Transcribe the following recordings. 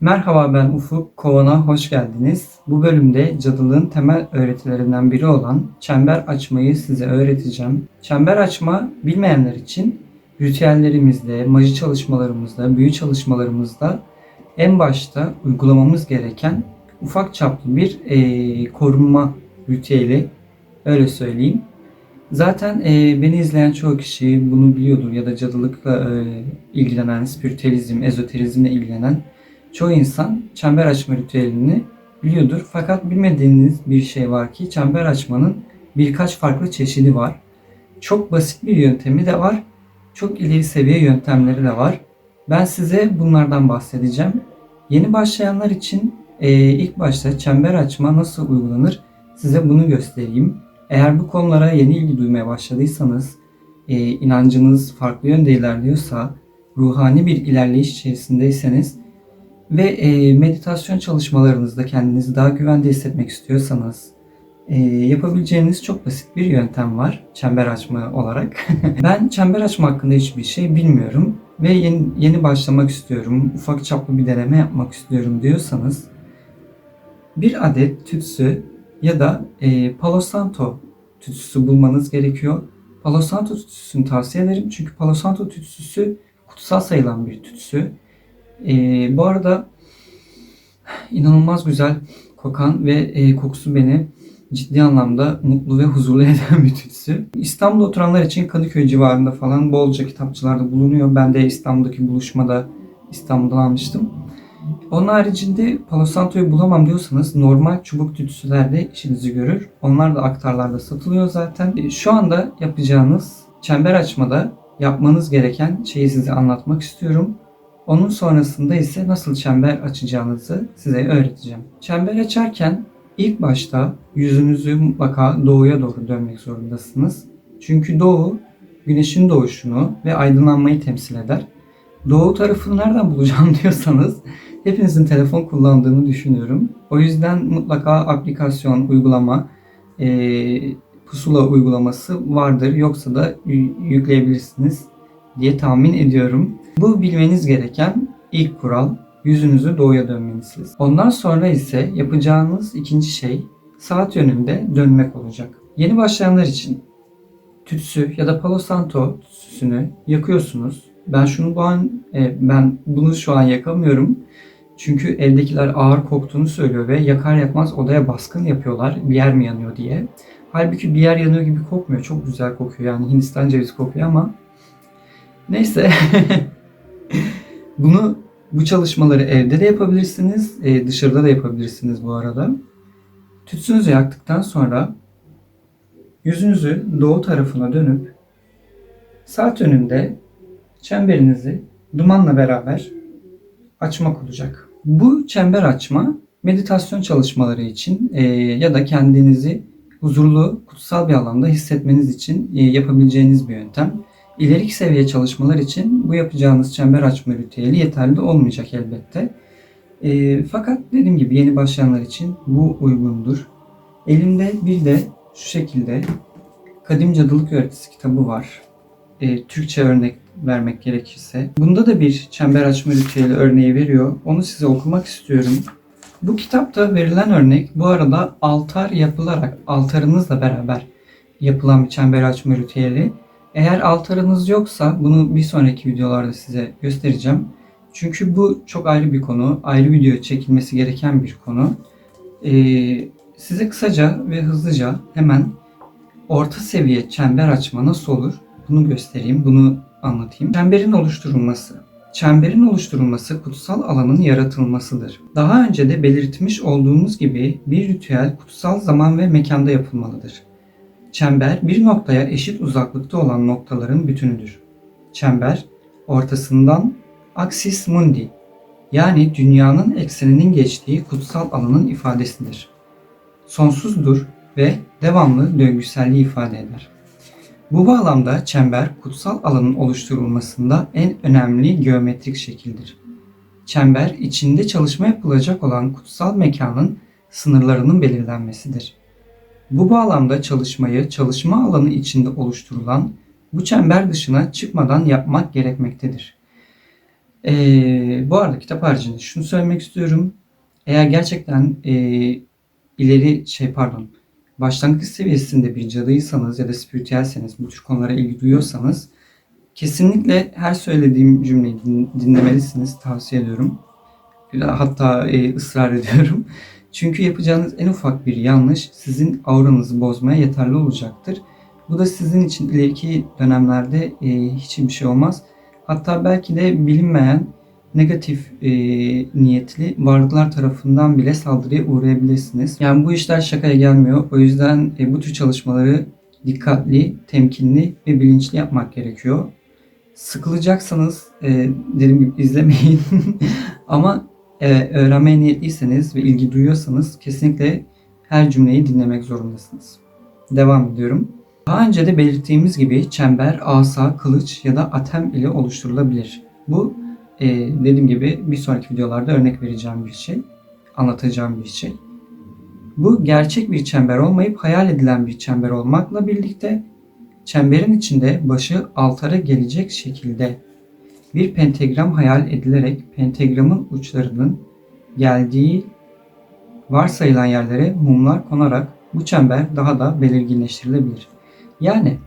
Merhaba ben Ufuk, Kovan'a hoş geldiniz. Bu bölümde cadılığın temel öğretilerinden biri olan çember açmayı size öğreteceğim. Çember açma bilmeyenler için ritüellerimizde, maji çalışmalarımızda, büyü çalışmalarımızda en başta uygulamamız gereken ufak çaplı bir eee, korunma ritüeli öyle söyleyeyim. Zaten eee, beni izleyen çoğu kişi bunu biliyordur ya da cadılıkla eee, ilgilenen, spiritüelizm, ezoterizmle ilgilenen çoğu insan çember açma ritüelini biliyordur. Fakat bilmediğiniz bir şey var ki çember açmanın birkaç farklı çeşidi var. Çok basit bir yöntemi de var. Çok ileri seviye yöntemleri de var. Ben size bunlardan bahsedeceğim. Yeni başlayanlar için eee, ilk başta çember açma nasıl uygulanır size bunu göstereyim. Eğer bu konulara yeni ilgi duymaya başladıysanız, eee, inancınız farklı yönde ilerliyorsa, ruhani bir ilerleyiş içerisindeyseniz ve e, meditasyon çalışmalarınızda kendinizi daha güvende hissetmek istiyorsanız e, yapabileceğiniz çok basit bir yöntem var çember açma olarak. ben çember açma hakkında hiçbir şey bilmiyorum ve yeni, yeni başlamak istiyorum, ufak çaplı bir deneme yapmak istiyorum diyorsanız bir adet tütsü ya da e, Palo Santo tütsüsü bulmanız gerekiyor. Palo Santo tütsüsünü tavsiye ederim çünkü Palo Santo tütsüsü kutsal sayılan bir tütsü. Ee, bu arada inanılmaz güzel kokan ve e, kokusu beni ciddi anlamda mutlu ve huzurlu eden bir tütsü. İstanbul'da oturanlar için Kadıköy civarında falan bolca kitapçılarda bulunuyor. Ben de İstanbul'daki buluşmada İstanbul'dan almıştım. Onun haricinde Palo Santo'yu bulamam diyorsanız normal çubuk tütsülerde işinizi görür. Onlar da aktarlarda satılıyor zaten. E, Şu anda yapacağınız çember açmada yapmanız gereken şeyi size anlatmak istiyorum. Onun sonrasında ise nasıl çember açacağınızı size öğreteceğim. Çember açarken ilk başta yüzünüzü mutlaka doğuya doğru dönmek zorundasınız. Çünkü doğu güneşin doğuşunu ve aydınlanmayı temsil eder. Doğu tarafını nereden bulacağım diyorsanız hepinizin telefon kullandığını düşünüyorum. O yüzden mutlaka aplikasyon, uygulama, eee, pusula uygulaması vardır. Yoksa da yükleyebilirsiniz diye tahmin ediyorum. Bu bilmeniz gereken ilk kural yüzünüzü doğuya dönmeniz. Ondan sonra ise yapacağınız ikinci şey saat yönünde dönmek olacak. Yeni başlayanlar için tütsü ya da Palo Santo tütsüsünü yakıyorsunuz. Ben şunu bu an e, ben bunu şu an yakamıyorum. Çünkü evdekiler ağır koktuğunu söylüyor ve yakar yakmaz odaya baskın yapıyorlar bir yer mi yanıyor diye. Halbuki bir yer yanıyor gibi kokmuyor. Çok güzel kokuyor yani Hindistan cevizi kokuyor ama neyse Bunu bu çalışmaları evde de yapabilirsiniz, e, dışarıda da yapabilirsiniz bu arada. Tütsünüzü yaktıktan sonra yüzünüzü doğu tarafına dönüp saat önünde çemberinizi dumanla beraber açmak olacak. Bu çember açma meditasyon çalışmaları için e, ya da kendinizi huzurlu, kutsal bir alanda hissetmeniz için e, yapabileceğiniz bir yöntem. İlerik seviye çalışmalar için bu yapacağınız çember açma ritüeli yeterli olmayacak elbette. E, fakat dediğim gibi yeni başlayanlar için bu uygundur. Elimde bir de şu şekilde Kadim Cadılık Öğretisi kitabı var. E, Türkçe örnek vermek gerekirse. Bunda da bir çember açma ritüeli örneği veriyor. Onu size okumak istiyorum. Bu kitapta verilen örnek bu arada altar yapılarak altarınızla beraber yapılan bir çember açma ritüeli. Eğer altarınız yoksa bunu bir sonraki videolarda size göstereceğim. Çünkü bu çok ayrı bir konu. Ayrı video çekilmesi gereken bir konu. Ee, size kısaca ve hızlıca hemen orta seviye çember açma nasıl olur bunu göstereyim, bunu anlatayım. Çemberin oluşturulması. Çemberin oluşturulması kutsal alanın yaratılmasıdır. Daha önce de belirtmiş olduğumuz gibi bir ritüel kutsal zaman ve mekanda yapılmalıdır. Çember bir noktaya eşit uzaklıkta olan noktaların bütünüdür. Çember ortasından axis mundi yani dünyanın ekseninin geçtiği kutsal alanın ifadesidir. Sonsuzdur ve devamlı döngüselliği ifade eder. Bu bağlamda çember kutsal alanın oluşturulmasında en önemli geometrik şekildir. Çember içinde çalışma yapılacak olan kutsal mekanın sınırlarının belirlenmesidir. Bu bağlamda çalışmayı çalışma alanı içinde oluşturulan bu çember dışına çıkmadan yapmak gerekmektedir. Ee, bu arada kitap haricinde şunu söylemek istiyorum. Eğer gerçekten e, ileri şey pardon başlangıç seviyesinde bir cadıysanız ya da spiritüelseniz bu tür konulara ilgi duyuyorsanız kesinlikle her söylediğim cümleyi din- dinlemelisiniz. Tavsiye ediyorum. Hatta e, ısrar ediyorum. Çünkü yapacağınız en ufak bir yanlış sizin auranızı bozmaya yeterli olacaktır. Bu da sizin için ileriki dönemlerde e, hiçbir şey olmaz. Hatta belki de bilinmeyen negatif e, niyetli varlıklar tarafından bile saldırıya uğrayabilirsiniz. Yani bu işler şakaya gelmiyor. O yüzden e, bu tür çalışmaları dikkatli, temkinli ve bilinçli yapmak gerekiyor. Sıkılacaksanız e, dediğim gibi izlemeyin. Ama e, öğrenmeye niyetliyseniz ve ilgi duyuyorsanız kesinlikle her cümleyi dinlemek zorundasınız. Devam ediyorum. Daha önce de belirttiğimiz gibi çember, asa, kılıç ya da atem ile oluşturulabilir. Bu e, dediğim gibi bir sonraki videolarda örnek vereceğim bir şey, anlatacağım bir şey. Bu gerçek bir çember olmayıp hayal edilen bir çember olmakla birlikte çemberin içinde başı altara gelecek şekilde bir pentagram hayal edilerek pentagramın uçlarının geldiği varsayılan yerlere mumlar konarak bu çember daha da belirginleştirilebilir. Yani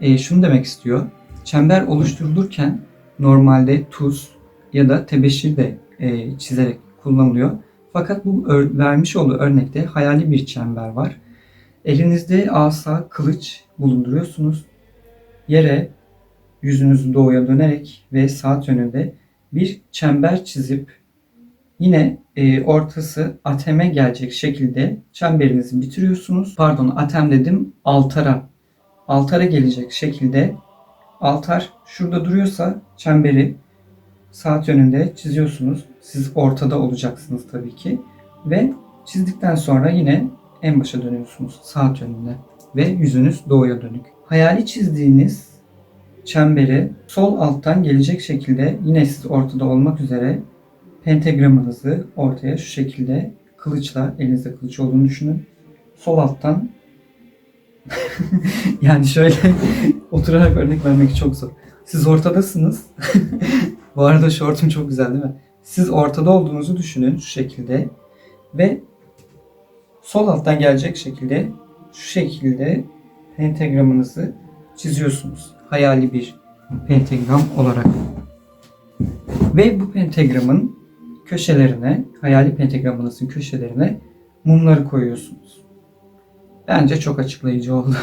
e, şunu demek istiyor. Çember oluşturulurken normalde tuz ya da tebeşir de e, çizerek kullanılıyor. Fakat bu vermiş olduğu örnekte hayali bir çember var. Elinizde asa, kılıç bulunduruyorsunuz. Yere yüzünüzü doğuya dönerek ve saat yönünde bir çember çizip yine e, ortası ateme gelecek şekilde çemberinizi bitiriyorsunuz. Pardon atem dedim altara. Altara gelecek şekilde altar şurada duruyorsa çemberi saat yönünde çiziyorsunuz. Siz ortada olacaksınız tabii ki. Ve çizdikten sonra yine en başa dönüyorsunuz saat yönünde. Ve yüzünüz doğuya dönük. Hayali çizdiğiniz çemberi sol alttan gelecek şekilde yine siz ortada olmak üzere pentagramınızı ortaya şu şekilde kılıçla elinizde kılıç olduğunu düşünün. Sol alttan yani şöyle oturarak örnek vermek çok zor. Siz ortadasınız. Bu arada şortum çok güzel değil mi? Siz ortada olduğunuzu düşünün şu şekilde ve sol alttan gelecek şekilde şu şekilde pentagramınızı çiziyorsunuz. Hayali bir pentagram olarak. Ve bu pentagramın köşelerine, hayali pentagramınızın köşelerine mumları koyuyorsunuz. Bence çok açıklayıcı oldu.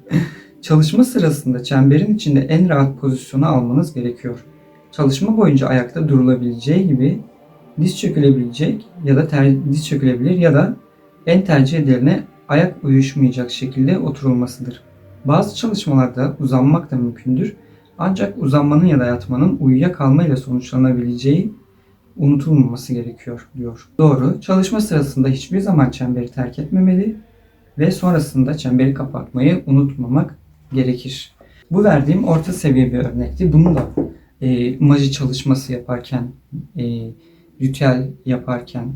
Çalışma sırasında çemberin içinde en rahat pozisyonu almanız gerekiyor. Çalışma boyunca ayakta durulabileceği gibi diz çökülebilecek ya da ter, diz çökülebilir ya da en tercih edilene ayak uyuşmayacak şekilde oturulmasıdır. Bazı çalışmalarda uzanmak da mümkündür. Ancak uzanmanın ya da yatmanın uyuyakalmayla sonuçlanabileceği unutulmaması gerekiyor diyor. Doğru. Çalışma sırasında hiçbir zaman çemberi terk etmemeli ve sonrasında çemberi kapatmayı unutmamak gerekir. Bu verdiğim orta seviye bir örnekti. Bunu da e, maji çalışması yaparken, e, ritüel yaparken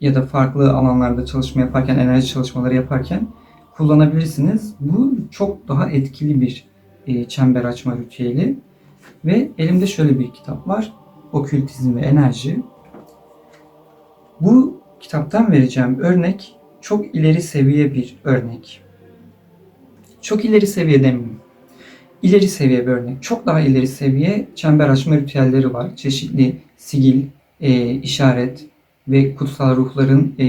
ya da farklı alanlarda çalışma yaparken, enerji çalışmaları yaparken kullanabilirsiniz. Bu çok daha etkili bir e, çember açma ritüeli. Ve elimde şöyle bir kitap var. Okültizm ve Enerji. Bu kitaptan vereceğim örnek çok ileri seviye bir örnek. Çok ileri seviye demeyeyim. İleri seviye bir örnek. Çok daha ileri seviye çember açma ritüelleri var. Çeşitli sigil, e, işaret ve kutsal ruhların e,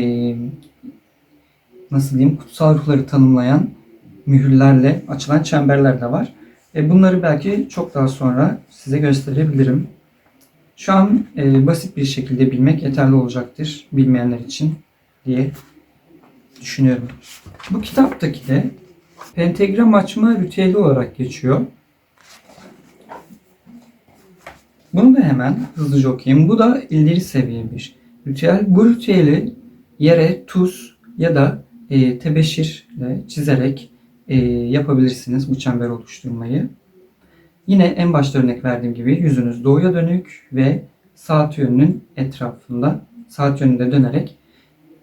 nasıl diyeyim kutsal ruhları tanımlayan mühürlerle açılan çemberler de var. E, bunları belki çok daha sonra size gösterebilirim. Şu an e, basit bir şekilde bilmek yeterli olacaktır bilmeyenler için diye düşünüyorum. Bu kitaptaki de pentagram açma ritüeli olarak geçiyor. Bunu da hemen hızlıca okuyayım. Bu da ileri seviye bir ritüel. Bu ritüeli yere tuz ya da e, tebeşirle çizerek e, yapabilirsiniz bu çember oluşturmayı. Yine en başta örnek verdiğim gibi yüzünüz doğuya dönük ve saat yönünün etrafında saat yönünde dönerek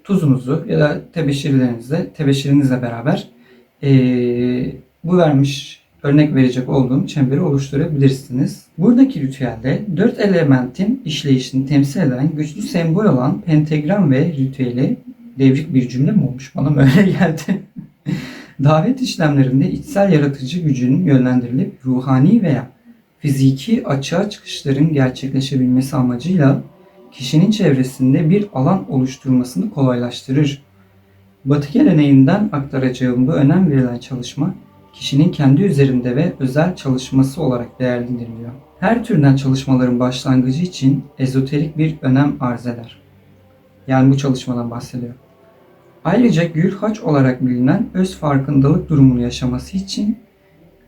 tuzunuzu ya da tebeşirlerinizle, tebeşirinizle beraber e, bu vermiş örnek verecek olduğum çemberi oluşturabilirsiniz. Buradaki ritüelde dört elementin işleyişini temsil eden güçlü sembol olan pentagram ve ritüeli devrik bir cümle mi olmuş? Bana mı öyle geldi? Davet işlemlerinde içsel yaratıcı gücün yönlendirilip ruhani veya fiziki açığa çıkışların gerçekleşebilmesi amacıyla kişinin çevresinde bir alan oluşturmasını kolaylaştırır. Batı geleneğinden aktaracağım bu önem verilen çalışma, kişinin kendi üzerinde ve özel çalışması olarak değerlendiriliyor. Her türden çalışmaların başlangıcı için ezoterik bir önem arz eder. Yani bu çalışmadan bahsediyor. Ayrıca Gülhaç olarak bilinen öz farkındalık durumunu yaşaması için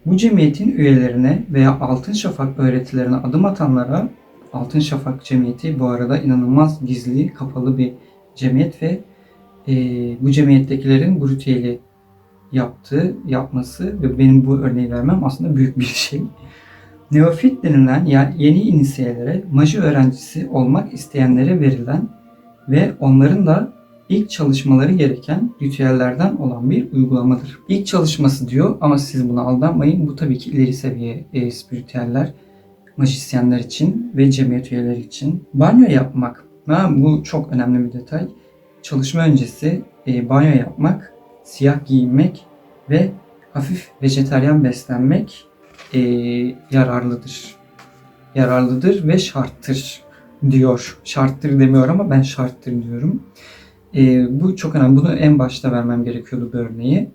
bu cemiyetin üyelerine veya Altın Şafak öğretilerine adım atanlara Altın Şafak Cemiyeti bu arada inanılmaz gizli, kapalı bir cemiyet ve e, bu cemiyettekilerin bu ritüeli yaptığı, yapması ve benim bu örneği vermem aslında büyük bir şey. Neofit denilen yani yeni inisiyelere, maji öğrencisi olmak isteyenlere verilen ve onların da ilk çalışmaları gereken ritüellerden olan bir uygulamadır. İlk çalışması diyor ama siz buna aldanmayın. Bu tabii ki ileri seviye e, spiritüeller, majisyenler için ve cemiyet üyeleri için. Banyo yapmak. Ha, bu çok önemli bir detay. Çalışma öncesi e, banyo yapmak, siyah giyinmek ve hafif vejetaryen beslenmek e, yararlıdır. Yararlıdır ve şarttır diyor. Şarttır demiyor ama ben şarttır diyorum. E, bu çok önemli. Bunu en başta vermem gerekiyordu bu örneği.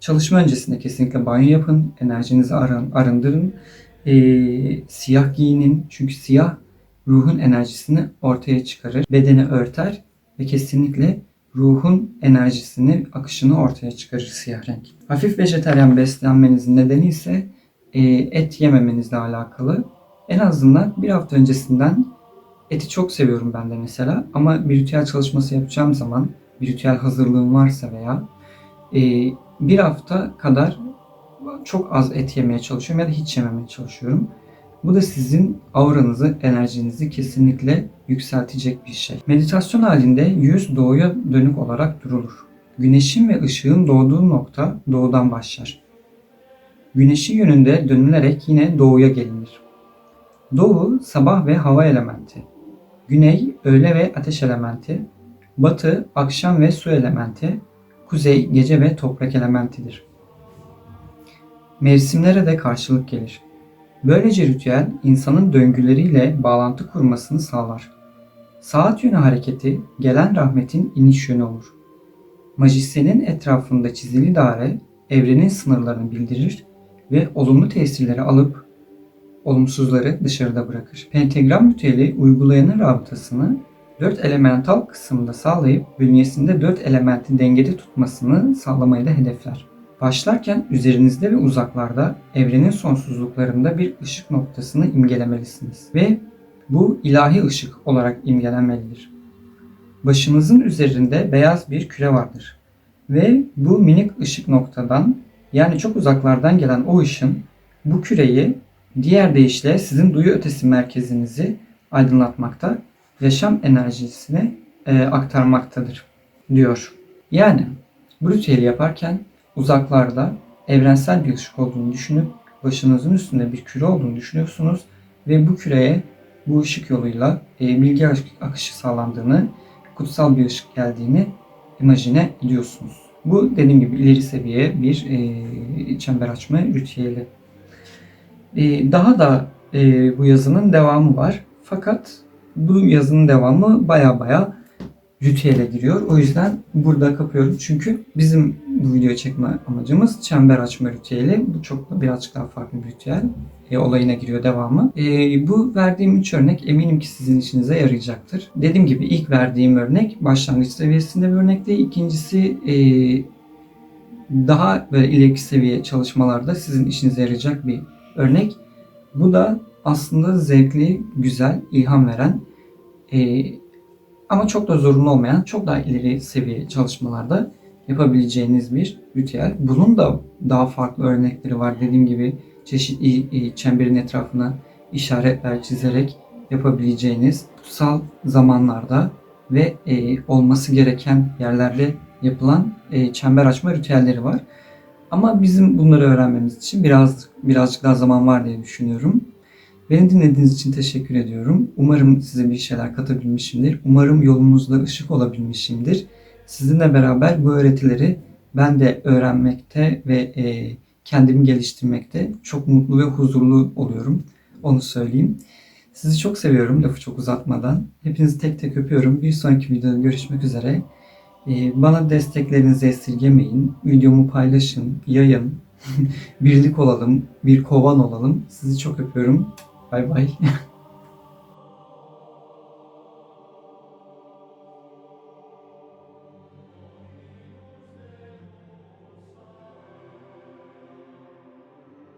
Çalışma öncesinde kesinlikle banyo yapın. Enerjinizi arın, arındırın. E, siyah giyinin. Çünkü siyah ruhun enerjisini ortaya çıkarır. Bedeni örter ve kesinlikle ruhun enerjisini, akışını ortaya çıkarır siyah renk. Hafif vejetaryen beslenmenizin nedeni ise e, et yememenizle alakalı. En azından bir hafta öncesinden eti çok seviyorum ben de mesela ama bir ritüel çalışması yapacağım zaman bir ritüel hazırlığım varsa veya e, bir hafta kadar çok az et yemeye çalışıyorum ya da hiç yememeye çalışıyorum. Bu da sizin auranızı, enerjinizi kesinlikle yükseltecek bir şey. Meditasyon halinde yüz doğuya dönük olarak durulur. Güneşin ve ışığın doğduğu nokta doğudan başlar. Güneşi yönünde dönülerek yine doğuya gelinir. Doğu sabah ve hava elementi. Güney öğle ve ateş elementi. Batı akşam ve su elementi. Kuzey gece ve toprak elementidir. Mevsimlere de karşılık gelir. Böylece ritüel insanın döngüleriyle bağlantı kurmasını sağlar. Saat yönü hareketi gelen rahmetin iniş yönü olur. Majisyenin etrafında çizili daire evrenin sınırlarını bildirir ve olumlu tesirleri alıp olumsuzları dışarıda bırakır. Pentagram ritüeli uygulayanın rabıtasını dört elemental kısımda sağlayıp bünyesinde dört elementi dengede tutmasını sağlamayı da hedefler. Başlarken üzerinizde ve uzaklarda evrenin sonsuzluklarında bir ışık noktasını imgelemelisiniz ve bu ilahi ışık olarak imgelenmelidir. Başınızın üzerinde beyaz bir küre vardır ve bu minik ışık noktadan yani çok uzaklardan gelen o ışın bu küreyi diğer deyişle sizin duyu ötesi merkezinizi aydınlatmakta, yaşam enerjisini e, aktarmaktadır diyor. Yani bu ritüeli yaparken uzaklarda evrensel bir ışık olduğunu düşünüp başınızın üstünde bir küre olduğunu düşünüyorsunuz ve bu küreye bu ışık yoluyla e, bilgi akışı sağlandığını, kutsal bir ışık geldiğini imajine ediyorsunuz. Bu dediğim gibi ileri seviye bir e, çember açma ritüeli. E, daha da e, bu yazının devamı var. Fakat bu yazının devamı baya baya ritüele giriyor. O yüzden burada kapıyorum. Çünkü bizim bu videoyu çekme amacımız çember açma ritüeli. Bu çok da birazcık daha farklı bir ritüel. E, olayına giriyor devamı. E, bu verdiğim üç örnek eminim ki sizin işinize yarayacaktır. Dediğim gibi ilk verdiğim örnek başlangıç seviyesinde bir örnekti. İkincisi e, daha böyle ileriki seviye çalışmalarda sizin işinize yarayacak bir örnek. Bu da aslında zevkli, güzel, ilham veren e, ama çok da zorunlu olmayan, çok daha ileri seviye çalışmalarda yapabileceğiniz bir ritüel. Bunun da daha farklı örnekleri var. Dediğim gibi çeşitli çemberin etrafına işaretler çizerek yapabileceğiniz kutsal zamanlarda ve e, olması gereken yerlerde yapılan e, çember açma ritüelleri var. Ama bizim bunları öğrenmemiz için biraz birazcık daha zaman var diye düşünüyorum. Beni dinlediğiniz için teşekkür ediyorum. Umarım size bir şeyler katabilmişimdir. Umarım yolunuzda ışık olabilmişimdir. Sizinle beraber bu öğretileri ben de öğrenmekte ve e, kendimi geliştirmekte çok mutlu ve huzurlu oluyorum. Onu söyleyeyim. Sizi çok seviyorum lafı çok uzatmadan. Hepinizi tek tek öpüyorum. Bir sonraki videoda görüşmek üzere. Ee, Bana desteklerinizi esirgemeyin. Videomu paylaşın, yayın. Birlik olalım, bir kovan olalım. Sizi çok öpüyorum. Bay bay.